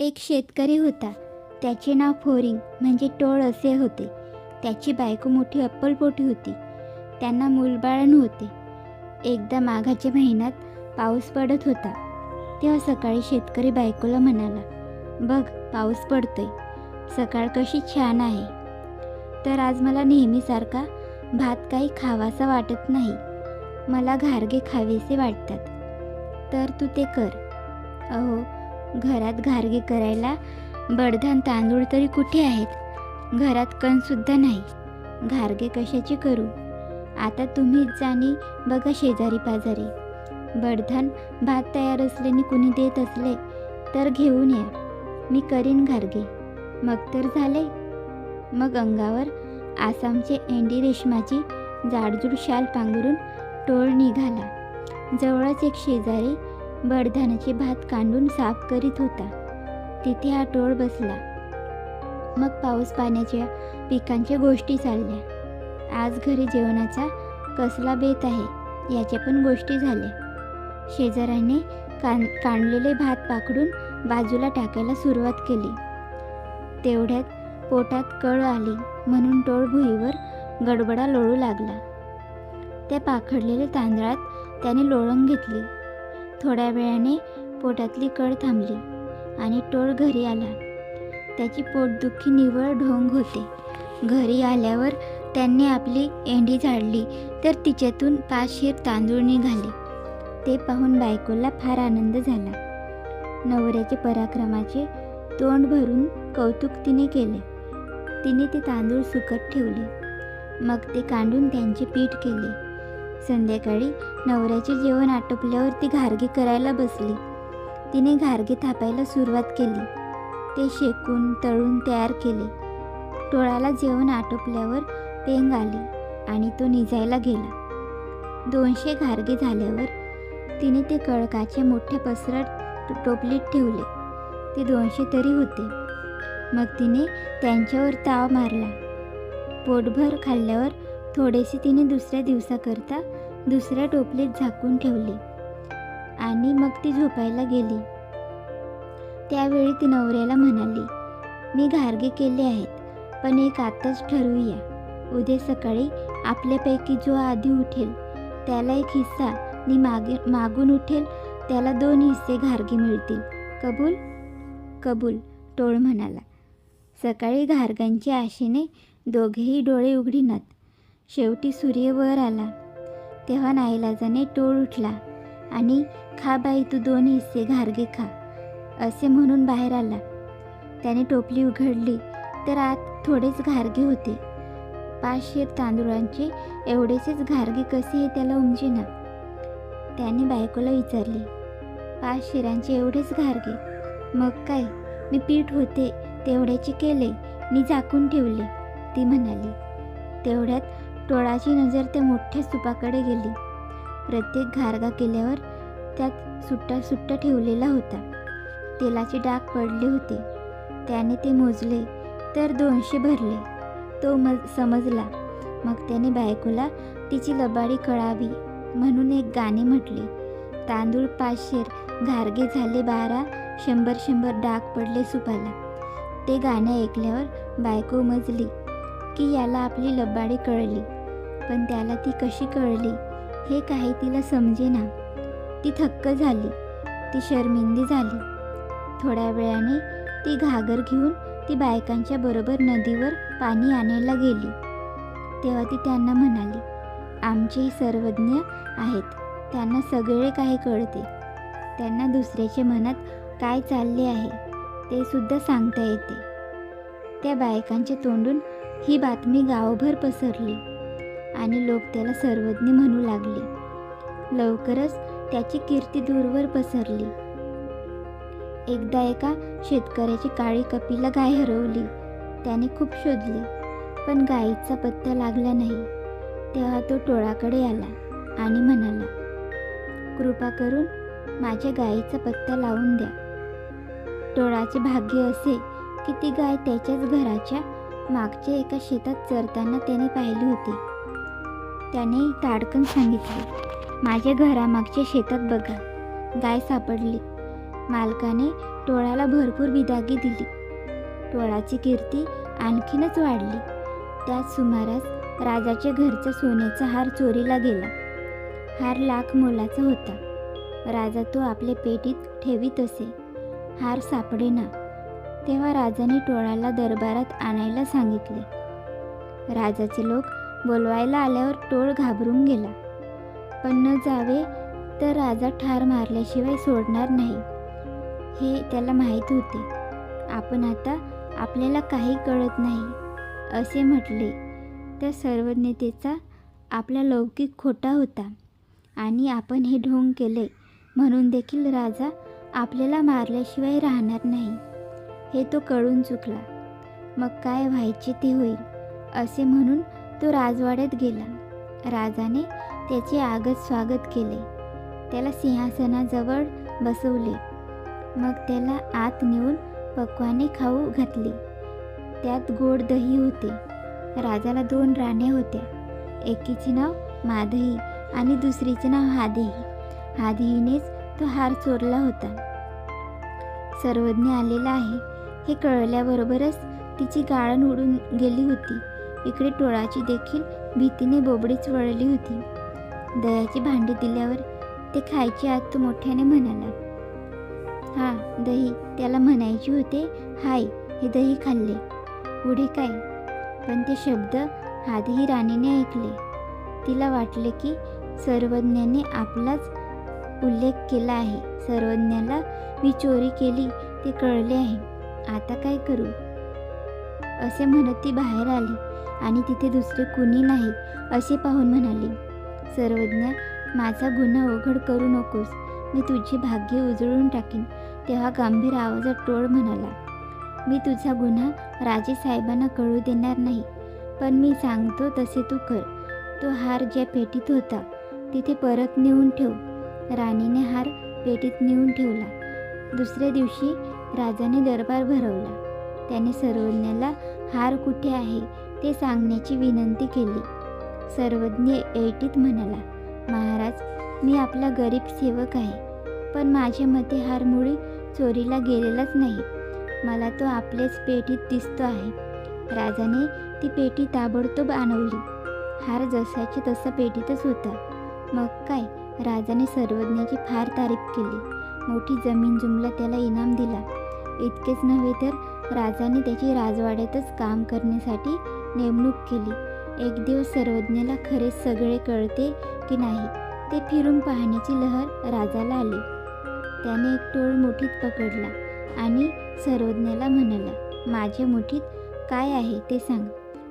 एक शेतकरी होता. त्याचे नाव फोरिंग म्हणजे टोळ असे होते. त्याची बायको मोठी अप्पलपोटी होती. त्यांना मूलबाळ नव्हते एकदा माघाच्या महिन्यात पाऊस पडत होता. तेव्हा सकाळी शेतकरी बायकोला म्हणाला बघ पाऊस पडतोय. सकाळ कशी छान आहे. तर आज मला नेहमीसारखा भात काही खावासा वाटत नाही. मला घारगे खावेसे वाटतात. तर तू ते कर. अहो घरात घारगे करायला बडधान तांदूळ तरी कुठे आहेत? घरात कणसुद्धा नाही. घारगे कशाचे करू? आता तुम्हीच जाणी बघा शेजारी पाजारी. बडधान भात तयार असल्याने कुणी देत असले तर घेऊन या. मी करीन घारगे. मग तर झाले मग अंगावर आसामचे एंडी रेशमाची जाडजूड शाल पांघरून टोळ निघाला. जवळच एक शेजारी बडधानाची भात कांडून साफ करीत होता. तिथे हा टोळ बसला. मग पाऊस पाण्याच्या पिकांच्या गोष्टी चालल्या. आज घरी जेवणाचा कसला बेत आहे याच्या पण गोष्टी झाल्या. शेजाऱ्याने कान काढलेले भात पाकडून बाजूला टाकायला सुरुवात केली. तेवढ्यात पोटात कळ आली म्हणून टोळ भुईवर गडबडा लोळू लागला. त्या पाखडलेल्या तांदळात त्याने लोळण घेतली. थोड्या वेळाने पोटातली कळ थांबली आणि टोळ घरी आला. त्याची पोटदुखी निवळ ढोंग होते. घरी आल्यावर त्यांनी आपली एंडी झाडली तर तिच्यातून पाच शिर तांदूळ निघाले. ते पाहून बायकोला फार आनंद झाला. नवऱ्याचे पराक्रमाचे तोंड भरून कौतुक तिने केले. तिने ते तांदूळ सुकत ठेवले. मग ते कांडून त्यांचे पीठ केले. संध्याकाळी नवऱ्याचे जेवण आटोपल्यावर ती घारगे करायला बसली. तिने घारगे थापायला सुरुवात केली. ते शेकून तळून तयार केले. टोळाला जेवण आटोपल्यावर पेंग आली आणि तो निजायला गेला. दोनशे घारगे झाल्यावर तिने ते कळकाचे मोठे पसरट टोपलीत ठेवले. ते दोनशे तरी होते. मग तिने त्यांच्यावर ताव मारला. पोटभर खाल्ल्यावर थोडेसे तिने दुसऱ्या दिवसाकरता दुसऱ्या टोपलीत झाकून ठेवले. आणि मग ती झोपायला गेली. त्यावेळी ती नवऱ्याला म्हणाली मी घारगे केले आहेत पण एक आताच ठरवूया. उद्या सकाळी आपल्यापैकी जो आधी उठेल त्याला एक हिस्सा नी मागे मागून उठेल त्याला दोन हिस्से घारगे मिळतील. कबूल? कबूल टोळ म्हणाला. सकाळी घारगांच्या आशेने दोघेही डोळे उघडीनात शेवटी सूर्य वर आला. तेव्हा नाईलाजाने टोळ उठला आणि खा बाई तू दोन हिस्से घारगे खा असे म्हणून बाहेर आला. त्याने टोपली उघडली तर आत थोडेच घारगे होते. पाचशे तांदूळांचे एवढेसेच घारगे कसे हे त्याला उमजेना त्याने बायकोला विचारले पाच शिरांचे एवढेच घारगे? मग काय? मी पीठ होते तेवढ्याचे केले मी झाकून ठेवले ती म्हणाली. तेवढ्यात टोळाची नजर त्या मोठ्या सुपाकडे गेली. प्रत्येक घारगा केल्यावर त्यात सुट्टा सुट्टा ठेवलेला होता. तेलाचे डाग पडले होते. त्याने ते मोजले तर दोनशे भरले. तो मज समजला. मग त्याने बायकोला तिची लबाडी कळावी म्हणून एक गाणे म्हटले. तांदूळ पाचशेर घारगे झाले बारा शंभर शंभर डाग पडले सुपाला. ते गाणे ऐकल्यावर बायको मजली की याला आपली लबाडी कळली. पण त्याला ती कशी कळली हे काही तिला समजेना. ती थक्क झाली. ती शर्मिंदी झाली. थोड्या वेळाने ती घागर घेऊन ती बायकांच्या बरोबर नदीवर पाणी आणायला गेली. तेव्हा ती त्यांना म्हणाली आमचे सर्वज्ञ आहेत. त्यांना सगळे काही कळते. त्यांना दुसऱ्याच्या मनात काय चालले आहे ते सुद्धा सांगता येते. त्या बायकांच्या तोंडून ही बातमी गावभर पसरली. आणि लोक त्याला सर्वज्ञ म्हणू लागले. लवकरच त्याची कीर्ती दूरवर पसरली. एकदा एका शेतकऱ्याची काळी कपिला गाय हरवली. त्याने खूप शोधले पण गायीचा पत्ता लागला नाही. तेव्हा तो टोळाकडे आला आणि म्हणाला कृपा करून माझ्या गायीचा पत्ता लावून द्या. टोळाचे भाग्य असे की ती गाय त्याच्याच घराच्या मागच्या एका शेतात चरताना त्याने पाहिली होती. त्याने ताडकन सांगितले माझ्या घरामागच्या शेतात बघा गाय सापडली. मालकाने टोळाला भरपूर बिदागी दिली. टोळाची कीर्ती आणखीनच वाढली. त्याच सुमारास राजाच्या घरचा सोन्याचा हार चोरीला गेला. हार लाख मोलाचा होता. राजा तो आपल्या पेटीत ठेवीत असे. हार सापडेना. तेव्हा राजाने टोळाला दरबारात आणायला सांगितले. राजाचे लोक बोलवायला आल्यावर टोळ घाबरून गेला. पण न जावे तर राजा ठार मारल्याशिवाय सोडणार नाही. हे त्याला माहीत होते. आपण आता आपल्याला काही कळत नाही असे म्हटले. तर सर्वज्ञतेचा आपला लौकिक खोटा होता आणि आपण हे ढोंग केले म्हणून देखील राजा आपल्याला मारल्याशिवाय राहणार नाही. हे तो कळून चुकला. मग काय व्हायचे ते होईल असे म्हणून तो राजवाड्यात गेला. राजाने त्याचे आगत स्वागत केले. त्याला सिंहासनाजवळ बसवले. मग त्याला आत नेऊन पक्वाने खाऊ घातली. त्यात गोड दही होते. राजाला दोन राण्या होत्या. एकीचे नाव माधही आणि दुसरीचे नाव हादेही. हादेहीनेच तो हार चोरला होता. सर्वज्ञ आलेला आहे. हे कळल्याबरोबरच तिची गाळण उडून गेली होती. इकडे टोळाची देखील भीतीने बोबडीच वळली होती. दह्याची भांडी दिल्यावर ते खायचे आत तो मोठ्याने म्हणाला हा दही. त्याला म्हणायचे होते हाय हे दही खाल्ले. पुढे काय? पण ते शब्द आधीही राणीने ऐकले. तिला वाटले की सर्वज्ञाने आपलाच उल्लेख केला आहे. सर्वज्ञाला मी चोरी केली ते कळले आहे. आता काय करू? असे म्हणत ती बाहेर आली. आणि तिथे दुसरे कुणी नाही असे पाहून म्हणाले. सर्वज्ञ माझा गुन्हा उघड करू नकोस. मी तुझे भाग्य उजळून टाकीन. तेव्हा गंभीर आवाजात टोळ म्हणाला. मी तुझा गुन्हा राजे साहेबांना कळू देणार नाही पण मी सांगतो तसे तू कर. तो हार ज्या पेटीत होता तिथे परत नेऊन ठेव. राणीने हार पेटीत नेऊन ठेवला. दुसऱ्या दिवशी राजाने दरबार भरवला. त्याने सर्वज्ञाला हार कुठे आहे ते सांगण्याची विनंती केली. सर्वज्ञ ऐटीत म्हणाला महाराज मी आपला गरीब सेवक आहे पण माझ्या मते हार मुळी चोरीला गेलेलाच नाही. मला तो आपल्याच पेटीत दिसतो आहे. राजाने ती पेटी ताबडतोब आणवली हार जसाच्या तसा पेटीतच होता. मग काय राजाने सर्वज्ञाची फार तारीफ केली. मोठी जमीन जुमला त्याला इनाम दिला. इतकेच नव्हे तर राजाने त्याची राजवाड्यातच काम करण्यासाठी नेमणूक केली. एक दिवस सर्वज्ञाला खरे सगळे कळते की नाही ते फिरून पाहण्याची लहर राजाला आली. त्याने एक टोळ मुठीत पकडला आणि सर्वज्ञाला म्हणाला माझ्या मुठीत काय आहे ते सांग.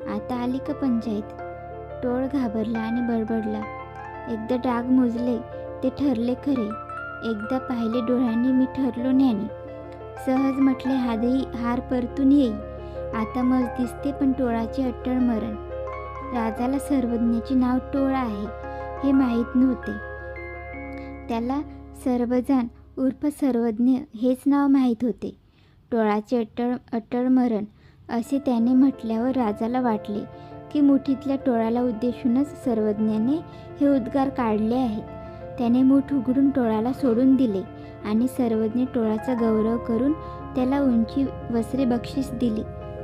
आता आली का पंचायत? टोळ घाबरला आणि बडबडला. एकदा डाग मोजले ते ठरले खरे. एकदा पाहिले डोळ्यांनी मी ठरलो ज्ञानी सहज म्हटले हादही हार परतून येई. आता मग दिसते पण टोळाचे अट्टळ मरण. राजाला सर्वज्ञाचे नाव टोळ आहे हे माहीत नव्हते. त्याला सर्वजण उर्फ सर्वज्ञ हेच नाव माहीत होते. टोळाचे अट्टळ अट्टळ मरण असे त्याने म्हटल्यावर राजाला वाटले की मुठीतल्या टोळाला उद्देशूनच सर्वज्ञाने हे उद्गार काढले आहेत. त्याने मूठ उघडून टोळाला सोडून दिले आणि सर्वज्ञ टोळाचा गौरव करून त्याला उंची वस्त्रे बक्षीस दिली.